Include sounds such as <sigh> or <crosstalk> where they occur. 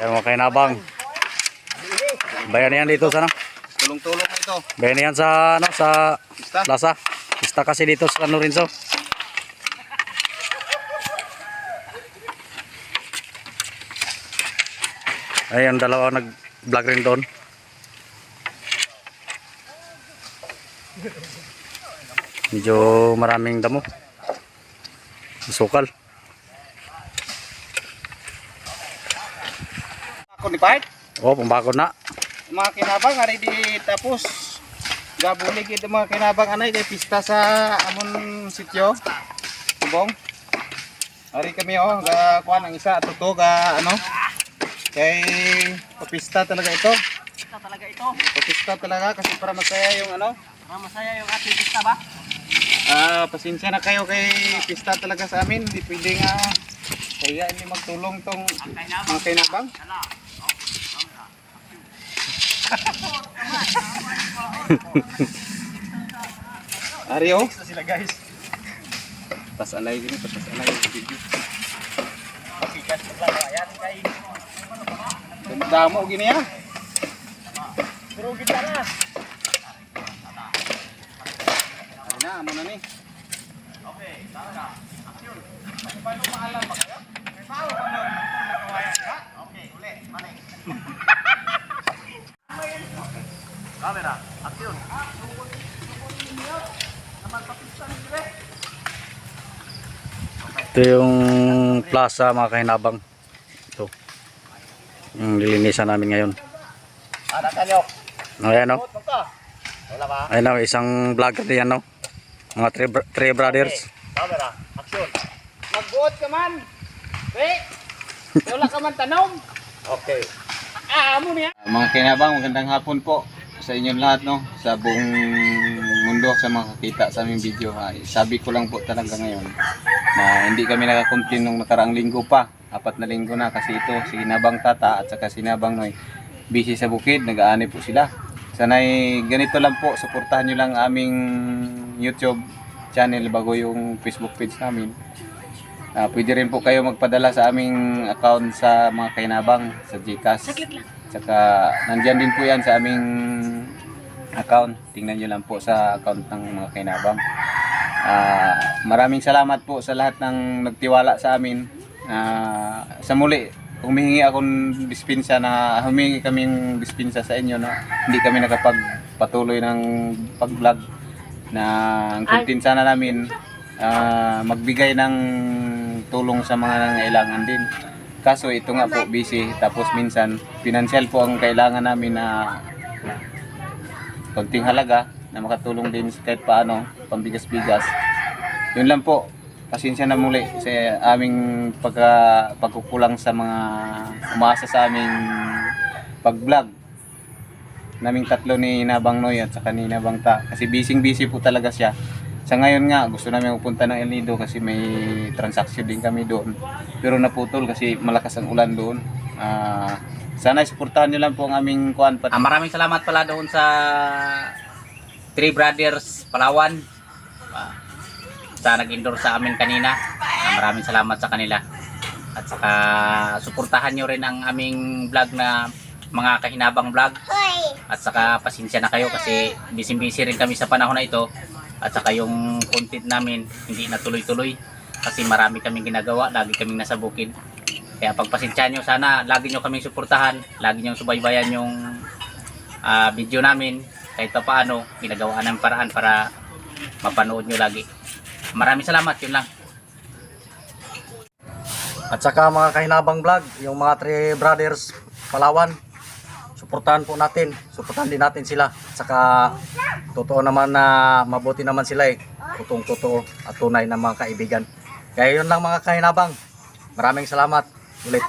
Ayan mga kainabang. Bayan yan dito sa ano? Tulong-tulong ito. Bayan yan sa ano sa Pista. plaza. Pista kasi dito sa San Lorenzo. Ayan, dalawa nag-vlog rin doon. Medyo maraming damo. Sukal. Ni Part. Oh, pambakod na. Mga kinabang, ari di tapos. Gabulig ito mga kinabang anay kay pista sa amon sityo. Subong. Ari kami oh, ga kuan ang isa tuto ga ano. Kay papista talaga ito. Ito talaga ito. Papista talaga kasi para masaya yung ano. Ah, masaya yung ating pista ba? Ah, pasensya na kayo kay pista talaga sa amin. Hindi pwede nga kaya hindi magtulong tong mga kinabang. <laughs> Ari oh. sila guys. Tas alay gini, tas alay video. Pakikas lang ayan kay. Damo gini ah. Pero kita na. Ari na, amo na ni. Camera, action. <laughs> Ito yung plaza mga kahinabang. Ito. Yung lilinisan namin ngayon. Anak kanyo. Ayan o. Ayan o, isang vlogger din yan o. Mga three, three brothers. Camera, action. Magbuot ka man. Hey. Wala ka man tanong. <laughs> Okay. Ah, amo niya. Mga kinabang, magandang hapon po sa inyong lahat no? Sa buong mundo sa mga kakita sa aming video ha. sabi ko lang po talaga ngayon na hindi kami nakakontin nung nakaraang linggo pa. Apat na linggo na kasi ito si Nabang Tata at saka si Nabang Noy. Busy sa bukid nag-aani po sila. Sanay ganito lang po suportahan nyo lang aming YouTube channel bago yung Facebook page namin. Ah, pwede rin po kayo magpadala sa aming account sa mga kainabang sa Gcash. Tsaka nandyan din po yan sa aming account. Tingnan nyo lang po sa account ng mga kainabang. Ah, maraming salamat po sa lahat ng nagtiwala sa amin. Ah, sa muli, humihingi akong dispensa na humingi kaming dispensa sa inyo na hindi kami nakapagpatuloy ng pag-vlog na ang content sana namin ah, magbigay ng tulong sa mga nangailangan din. Kaso ito nga po busy tapos minsan financial po ang kailangan namin na konting halaga na makatulong din kahit paano pambigas-bigas. Yun lang po. Pasensya na muli sa aming pagka, pagkukulang sa mga umaasa sa aming pag-vlog. Naming tatlo ni Nabang Noy at saka ni Nabang Ta. Kasi busy busy po talaga siya. Sa ngayon nga gusto namin pupunta ng El Nido kasi may transaction din kami doon. Pero naputol kasi malakas ang ulan doon. Ah, sana suportahan nyo lang po ang aming kuan pat Ah, maraming salamat pala doon sa Three Brothers Palawan. Ah, sa nag-endorse sa amin kanina. Ah, maraming salamat sa kanila. At saka suportahan nyo rin ang aming vlog na mga kahinabang vlog. At saka pasensya na kayo kasi busy-busy rin kami sa panahon na ito. At saka yung content namin hindi na tuloy-tuloy kasi marami kaming ginagawa, lagi kaming nasa bukid. Kaya pagpasensyahan nyo sana, lagi nyo kaming suportahan, lagi nyo subaybayan yung ah, video namin kahit pa paano, ginagawa ng paraan para mapanood nyo lagi. Maraming salamat, yun lang. At saka mga kahinabang vlog, yung mga three brothers Palawan, suportahan po natin. Suportahan din natin sila. At saka totoo naman na mabuti naman sila eh. Totoo totoo at tunay na mga kaibigan. Kaya yun lang mga kahinabang. Maraming salamat ulit.